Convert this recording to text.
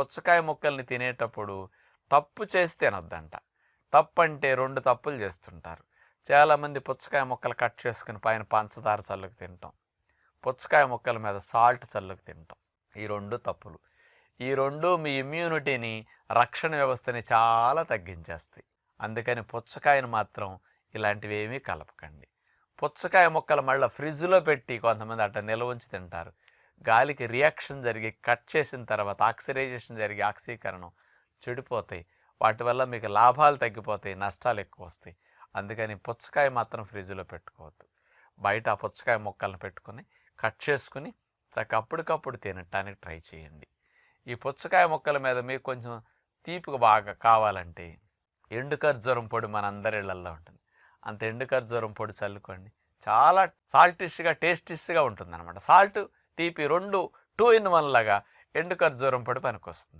పుచ్చకాయ ముక్కల్ని తినేటప్పుడు తప్పు చేసి తినొద్దంట తప్పు అంటే రెండు తప్పులు చేస్తుంటారు. చాలామంది పుచ్చకాయ ముక్కలు కట్ చేసుకుని పైన పంచదార చల్లుకు తింటాం. పుచ్చకాయ ముక్కల మీద సాల్ట్ చల్లుకు తింటాం. ఈ రెండు తప్పులు. ఈ రెండు మీ ఇమ్యూనిటీని రక్షణ వ్యవస్థని చాలా తగ్గించేస్తాయి. అందుకని పుచ్చకాయను మాత్రం ఇలాంటివి ఏమీ కలపకండి. పుచ్చకాయ ముక్కలు మళ్ళీ ఫ్రిడ్జ్లో పెట్టి కొంతమంది అట్ట నిల్వ ఉంచి తింటారు. గాలికి రియాక్షన్ జరిగి కట్ చేసిన తర్వాత ఆక్సిడైజేషన్ జరిగి ఆక్సీకరణం చెడిపోతాయి. వాటి వల్ల మీకు లాభాలు తగ్గిపోతాయి నష్టాలు ఎక్కువ వస్తాయి. అందుకని పుచ్చకాయ మాత్రం ఫ్రిడ్జ్లో పెట్టుకోవద్దు. బయట ఆ పుచ్చకాయ ముక్కలను పెట్టుకొని కట్ చేసుకుని చక్క అప్పటికప్పుడు తినటానికి ట్రై చేయండి. ఈ పుచ్చకాయ ముక్కల మీద మీకు కొంచెం తీపిగా బాగా కావాలంటే ఎండు ఖర్జూరం పొడి మన అందరి ఇళ్ళల్లో ఉంటుంది. అంత ఎండు ఖర్జూరం పొడి చల్లుకోండి. చాలా సాల్టిష్గా టేస్టిష్గా ఉంటుంది అనమాట సాల్ట్ తీపి రెండు టూ ఇన్ వన్ లాగా ఎండు ఖర్జూరం పొడి పనికొస్తుంది.